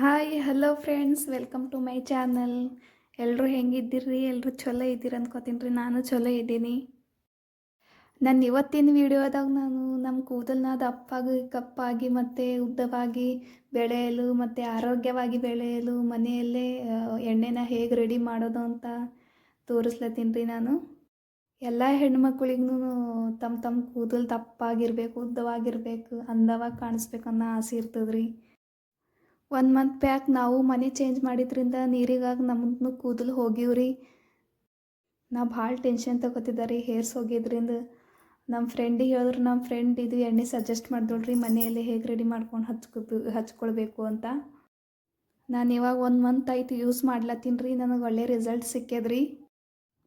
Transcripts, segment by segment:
Hi hello friends welcome to my channel ಎಲ್ಲರೂ ಹೆಂಗಿದ್ದೀರಿ? ಎಲ್ಲರೂ ಚಲೋ ಇದ್ದೀರಿ ಅಂದ್ಕೋತೀನಿ ರೀ. ನಾನು ಚಲೋ ಇದ್ದೀನಿ. ನನ್ನ ಇವತ್ತಿನ ವಿಡಿಯೋದಾಗ ನಾನು ನಮ್ಮ ಕೂದಲನ್ನ ದಪ್ಪಾಗಿ ಕಪ್ಪಾಗಿ ಮತ್ತು ಉದ್ದವಾಗಿ ಬೆಳೆಯಲು ಮತ್ತು ಆರೋಗ್ಯವಾಗಿ ಬೆಳೆಯಲು ಮನೆಯಲ್ಲೇ ಎಣ್ಣೆನ ಹೇಗೆ ರೆಡಿ ಮಾಡೋದು ಅಂತ ತೋರಿಸ್ಲತ್ತೀನಿ ರೀ ನಾನು. ಎಲ್ಲ ಹೆಣ್ಮಕ್ಳಿಗೂ ತಮ್ಮ ತಮ್ಮ ಕೂದಲು ದಪ್ಪಾಗಿರ್ಬೇಕು ಉದ್ದವಾಗಿರ್ಬೇಕು, ಅಂದವಾಗಿ ಕಾಣಿಸ್ಬೇಕು ಅನ್ನೋ ಆಸೆ ಇರ್ತದೆ ರೀ ಒನ್ ಮಂತ್ ಬ್ಯಾಕ್ ನಾವು ಮನೆ ಚೇಂಜ್ ಮಾಡಿದ್ರಿಂದ ನೀರಿಗಾಗಿ ನಮ್ಮನ್ನು ಕೂದಲು ಹೋಗಿವ್ರಿ. ನಾ ಭಾಳ ಟೆನ್ಷನ್ ತಗೋತಿದ್ದೆ ರೀ ಹೇರ್ಸ್ ಹೋಗಿದ್ರಿಂದ ನಮ್ಮ ಫ್ರೆಂಡಿಗೆ ಹೇಳಿದ್ರು ನಮ್ಮ ಫ್ರೆಂಡ್ ಇದು ಎಣ್ಣೆ ಸಜೆಸ್ಟ್ ಮಾಡಿದೋಳ್ರಿ, ಮನೆಯಲ್ಲಿ ಹೇಗೆ ರೆಡಿ ಮಾಡ್ಕೊಂಡು ಹಚ್ಕೊ ಹಚ್ಕೊಳ್ಬೇಕು ಅಂತ. ನಾನು ಇವಾಗ ಒಂದು ಮಂತ್ ಆಯ್ತು ಯೂಸ್ ಮಾಡ್ಲತ್ತೀನಿ ರೀ, ನನಗೆ ಒಳ್ಳೆ ರಿಸಲ್ಟ್ ಸಿಕ್ಕಿದ್ರಿ.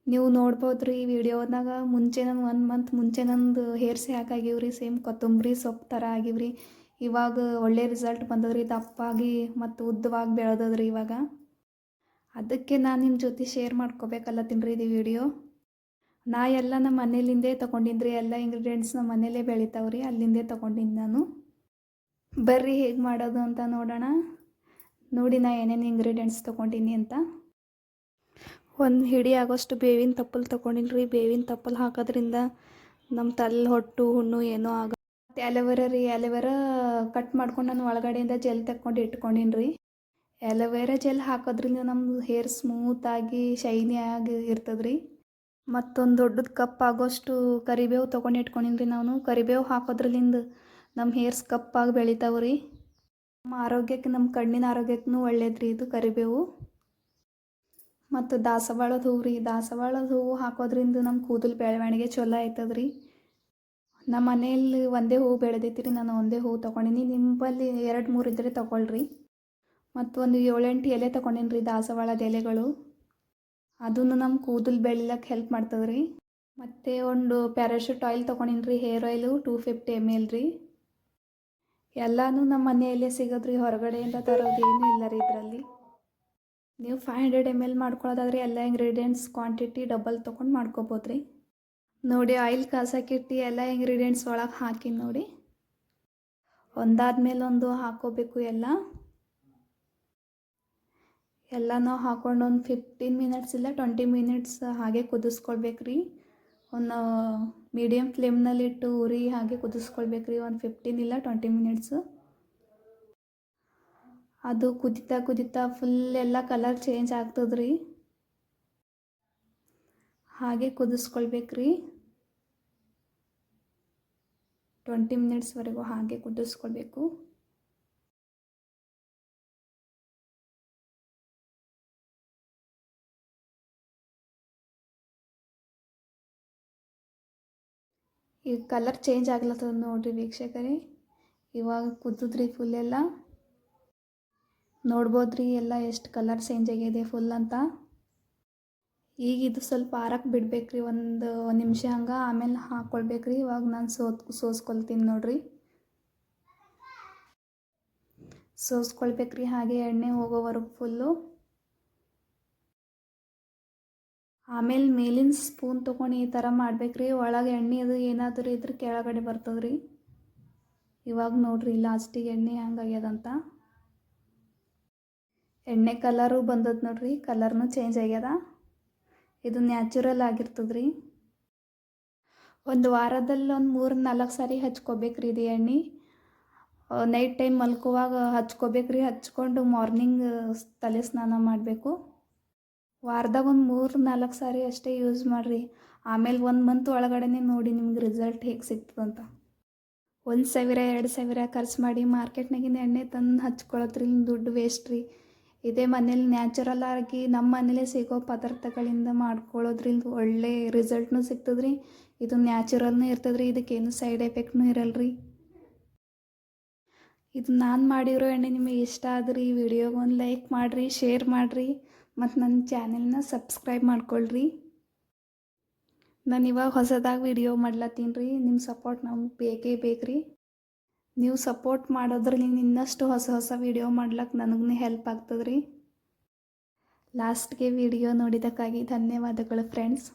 ನೀವು ನೋಡ್ಬೋದು ರೀ ವಿಡಿಯೋದಾಗ ಮುಂಚೆ ನಾನು ಒನ್ ಮಂತ್ ಮುಂಚೆ ನಂದು ಹೇರ್ಸ್ ಯಾಕಾಗಿವ್ರಿ ಸೇಮ್ ಕೊತ್ತಂಬರಿ ಸೊಪ್ಪು ಥರ ಆಗಿವ್ರಿ. ಇವಾಗ ಒಳ್ಳೆ ರಿಸಲ್ಟ್ ಬಂದದ್ರಿ ದಪ್ಪಾಗಿ ಮತ್ತು ಉದ್ದವಾಗಿ ಬೆಳೆದದ್ರಿ ಇವಾಗ. ಅದಕ್ಕೆ ನಾನು ನಿಮ್ಮ ಜೊತೆ ಶೇರ್ ಮಾಡ್ಕೋಬೇಕಲ್ಲತ್ತೀನಿ ರೀ ಇದು ವಿಡಿಯೋ ನಾ ಎಲ್ಲ ನಮ್ಮ ಮನೇಲಿಂದೇ ತೊಗೊಂಡಿನ್ರಿ, ಎಲ್ಲ ಇಂಗ್ರೀಡಿಯೆಂಟ್ಸ್ ನಮ್ಮ ಮನೇಲೇ ಬೆಳಿತಾವ್ರಿ, ಅಲ್ಲಿಂದೇ ತೊಗೊಂಡಿನಿ ನಾನು. ಬರ್ರಿ ಹೇಗೆ ಮಾಡೋದು ಅಂತ ನೋಡೋಣ. ನೋಡಿ ನಾ ಏನೇನು ಇಂಗ್ರೀಡಿಯೆಂಟ್ಸ್ ತೊಗೊಂಡಿನಿ ಅಂತ. ಒಂದು ಹಿಡಿ ಆಗೋಷ್ಟು ಬೇವಿನ ತಪ್ಪಲು ತೊಗೊಂಡಿನ್ರಿ, ಬೇವಿನ ತಪ್ಪಲು ಹಾಕೋದ್ರಿಂದ ನಮ್ಮ ತಲೆ ಹೊಟ್ಟು, ಹುಣ್ಣು ಏನೂ ಆಗ ಮತ್ತು ರೀ ಅಲೋವೆರಾ ಕಟ್ ಮಾಡ್ಕೊಂಡು ನಾನು ಒಳಗಡೆಯಿಂದ ಜೆಲ್ ತಕ್ಕೊಂಡು ಇಟ್ಕೊಂಡಿನಿ ರೀ. ಜೆಲ್ ಹಾಕೋದ್ರಿಂದ ನಮ್ಮ ಹೇರ್ ಸ್ಮೂತಾಗಿ ಶೈನಿ ಆಗಿ ಇರ್ತದೆ ರೀ ಮತ್ತೊಂದು ದೊಡ್ಡದು ಕಪ್ ಆಗೋಷ್ಟು ಕರಿಬೇವು ತೊಗೊಂಡು ಇಟ್ಕೊಂಡಿನಿ ರೀ ನಾನು. ಕರಿಬೇವು ಹಾಕೋದ್ರಲ್ಲಿಂದ ನಮ್ಮ ಹೇರ್ಸ್ ಕಪ್ಪಾಗಿ ಬೆಳಿತಾವೆ ರೀ. ನಮ್ಮ ಆರೋಗ್ಯಕ್ಕೆ ನಮ್ಮ ಕಣ್ಣಿನ ಆರೋಗ್ಯಕ್ಕೂ ಒಳ್ಳೇದು ರೀ ಇದು ಕರಿಬೇವು. ಮತ್ತು ದಾಸವಾಳದ ಹೂವು ರೀ, ದಾಸವಾಳದ ಹೂವು ಹಾಕೋದ್ರಿಂದ ನಮ್ಮ ಕೂದಲು ಬೆಳವಣಿಗೆ ಚಲೋ ಆಯ್ತದ ನಮ್ಮ ಮನೆಯಲ್ಲಿ ಒಂದೇ ಹೂ ಬೆಳೆದೈತಿ ರೀ ನಾನು ಒಂದೇ ಹೂ ತೊಗೊಂಡಿನಿ. ನಿಮ್ಮಲ್ಲಿ ಎರಡು ಮೂರು ಇದ್ದರೆ ತೊಗೊಳ್ರಿ. ಮತ್ತು ಒಂದು ಏಳೆಂಟು ಎಲೆ ತೊಗೊಂಡೇನಿ ದಾಸವಾಳದ ಎಲೆಗಳು. ಅದನ್ನು ನಮ್ಮ ಕೂದಲು ಬೆಳಿಲಕ್ಕೆ ಹೆಲ್ಪ್ ಮಾಡ್ತದೆ ರೀ ಮತ್ತು ಒಂದು ಪ್ಯಾರಾಶೂಟ್ ಆಯಿಲ್ ತೊಗೊಂಡಿನಿ ರೀ hair oil two fifty M L ರೀ. ಎಲ್ಲನೂ ನಮ್ಮ ಮನೆಯಲ್ಲೇ ಸಿಗೋದ್ರಿ, ಹೊರಗಡೆಯಿಂದ ತರೋದೇನೂ ಇಲ್ಲ ರೀ ಇದರಲ್ಲಿ. ನೀವು ಫೈವ್ ಹಂಡ್ರೆಡ್ ಎಂ ಎಲ್ ಮಾಡ್ಕೊಳ್ಳೋದಾದ್ರೆ ಎಲ್ಲ ಇಂಗ್ರೀಡಿಯೆಂಟ್ಸ್ ಕ್ವಾಂಟಿಟಿ ಡಬಲ್ ತೊಗೊಂಡು ಮಾಡ್ಕೋಬೋದು ರೀ ನೋಡಿ, ಆಯಿಲ್ ಕಾಸಕ್ಕಿಟ್ಟು ಎಲ್ಲ ಇಂಗ್ರೀಡಿಯೆಂಟ್ಸ್ ಒಳಗೆ ಹಾಕಿ ನೋಡಿ. ಒಂದಾದ್ಮೇಲೆ ಒಂದು ಹಾಕೋಬೇಕು ಎಲ್ಲ. ಎಲ್ಲನೂ ಹಾಕೊಂಡು ಒಂದು ಫಿಫ್ಟೀನ್ ಮಿನಿಟ್ಸ್ ಇಲ್ಲ ಟ್ವೆಂಟಿ ಮಿನಿಟ್ಸ್ ಹಾಗೆ ಕುದಿಸ್ಕೊಳ್ಬೇಕ್ರಿ ಒಂದು ಮೀಡಿಯಮ್ ಫ್ಲೇಮ್ನಲ್ಲಿಟ್ಟು ಉರಿ ಹಾಗೆ ಕುದಿಸ್ಕೊಳ್ಬೇಕ್ರಿ ಒಂದು ಫಿಫ್ಟೀನ್ ಇಲ್ಲ ಟ್ವೆಂಟಿ ಮಿನಿಟ್ಸು ಅದು ಕುದಿತಾ ಕುದಿತಾ ಫುಲ್ ಎಲ್ಲ ಕಲರ್ ಚೇಂಜ್ ಆಗ್ತದ್ರಿ. ಹಾಗೆ ಕುದಿಸ್ಕೊಳ್ಬೇಕು ರೀ. ಟ್ವೆಂಟಿ ಮಿನಿಟ್ಸ್ವರೆಗೂ ಹಾಗೆ ಕುದಿಸ್ಕೊಳ್ಬೇಕು. ಈಗ ಕಲರ್ ಚೇಂಜ್ ಆಗ್ಲತ್ತದ ನೋಡ್ರಿ ವೀಕ್ಷಕರೇ. ಇವಾಗ ಕುದಿದ್ರಿ ಫುಲ್ ಎಲ್ಲ. ನೋಡ್ಬೋದ್ರಿ ಎಲ್ಲ ಎಷ್ಟು ಕಲರ್ ಚೇಂಜ್ ಆಗಿದೆ ಫುಲ್ ಅಂತ. ಈಗ ಇದು ಸ್ವಲ್ಪ ಆರಕ್ಕೆ ಬಿಡ್ಬೇಕ್ರಿ, ಒಂದು ನಿಮಿಷ ಹಂಗೆ ಆಮೇಲೆ ಹಾಕ್ಕೊಳ್ಬೇಕ್ರಿ ಇವಾಗ ನಾನು ಸೋತ್, ಸೋಸ್ಕೊಳ್ತೀನಿ ನೋಡ್ರಿ. ಸೋಸ್ಕೊಳ್ಬೇಕ್ರಿ, ಹಾಗೆ ಎಣ್ಣೆ ಹೋಗೋವರೆಗೂ ಫುಲ್ಲು. ಆಮೇಲೆ ಮೇಲಿನ ಸ್ಪೂನ್ ತೊಗೊಂಡು ಈ ಥರ ಮಾಡ್ಬೇಕ್ರಿ. ಒಳಗೆ ಎಣ್ಣೆ ಅದು ಏನಾದರೂ ಇದ್ರೆ ಕೆಳಗಡೆ ಬರ್ತದ್ರಿ. ಇವಾಗ ನೋಡ್ರಿ, ಲಾಸ್ಟಿಗೆ ಎಣ್ಣೆ ಹಂಗಾಗ್ಯದಂತ ಎಣ್ಣೆ ಕಲರು ಬಂದದ ನೋಡ್ರಿ, ಕಲರ್ನು ಚೇಂಜ್ ಆಗ್ಯದ. ಇದು ನ್ಯಾಚುರಲ್ ಆಗಿರ್ತದ್ರಿ. ಒಂದು ವಾರದಲ್ಲಿ ಒಂದು ಮೂರು ನಾಲ್ಕು ಸಾರಿ ಹಚ್ಕೋಬೇಕ್ರಿ ಇದು ಎಣ್ಣೆ. ನೈಟ್ ಟೈಮ್ ಮಲ್ಕೋವಾಗ ಹಚ್ಕೋಬೇಕ್ರಿ, ಹಚ್ಕೊಂಡು ಮಾರ್ನಿಂಗ್ ತಲೆ ಸ್ನಾನ ಮಾಡಬೇಕು. ವಾರದಾಗ ಒಂದು ಮೂರು ನಾಲ್ಕು ಸಾರಿ ಅಷ್ಟೇ ಯೂಸ್ ಮಾಡಿರಿ. ಆಮೇಲೆ ಒಂದು ಮಂತ್ ಒಳಗಡೆನೆ ನೋಡಿ ನಿಮ್ಗೆ ರಿಸಲ್ಟ್ ಹೇಗೆ ಸಿಗ್ತದಂತ ಒಂದು ಸಾವಿರ, ಎರಡು ಸಾವಿರ ಖರ್ಚು ಮಾಡಿ ಮಾರ್ಕೆಟ್ನಾಗಿನ ಎಣ್ಣೆ ತಂದು ಹಚ್ಕೊಳತ್ರಿ ದುಡ್ಡು ವೇಸ್ಟ್ ರೀ. ಇದೇ ಮನೇಲಿ ನ್ಯಾಚುರಲ್ ಆಗಿ ನಮ್ಮ ಮನೇಲೇ ಸಿಗೋ ಪದಾರ್ಥಗಳಿಂದ ಮಾಡ್ಕೊಳ್ಳೋದ್ರಿಂದ ಒಳ್ಳೆ ರಿಸಲ್ಟ್ನೂ ಸಿಗ್ತದ್ರಿ. ಇದು ನ್ಯಾಚುರಲ್ನೂ ಇರ್ತದ್ರಿ ಇದಕ್ಕೇನು ಸೈಡ್ ಎಫೆಕ್ಟ್ನೂ ಇರಲ್ರಿ. ಇದು ನಾನು ಮಾಡಿರೋ ಎಣ್ಣೆ ನಿಮಗೆ ಇಷ್ಟ ಆದ್ರಿ, ಈ ವಿಡಿಯೋಗೆ ಒಂದು ಲೈಕ್ ಮಾಡಿರಿ ಶೇರ್ ಮಾಡಿರಿ, ಮತ್ತು ನನ್ನ ಚಾನೆಲ್ನ ಸಬ್ಸ್ಕ್ರೈಬ್ ಮಾಡ್ಕೊಳ್ರಿ. ನಾನು ಇವಾಗ ಹೊಸದಾಗಿ ವಿಡಿಯೋ ಮಾಡ್ಲತ್ತೀನಿ ರೀ ನಿಮ್ಮ ಸಪೋರ್ಟ್ ನಮ್ಗೆ ಬೇಕೇ ಬೇಕು ರೀ ನೀವು ಸಪೋರ್ಟ್ ಮಾಡೋದ್ರಲ್ಲಿ ಇನ್ನಷ್ಟು ಹೊಸ ಹೊಸ ವಿಡಿಯೋ ಮಾಡ್ಲಿಕ್ಕೆ ನನಗೂ ಹೆಲ್ಪ್ ಆಗ್ತದ್ರಿ. ಲಾಸ್ಟ್ಗೆ ವಿಡಿಯೋ ನೋಡಿದ್ದಕ್ಕಾಗಿ ಧನ್ಯವಾದಗಳು ಫ್ರೆಂಡ್ಸ್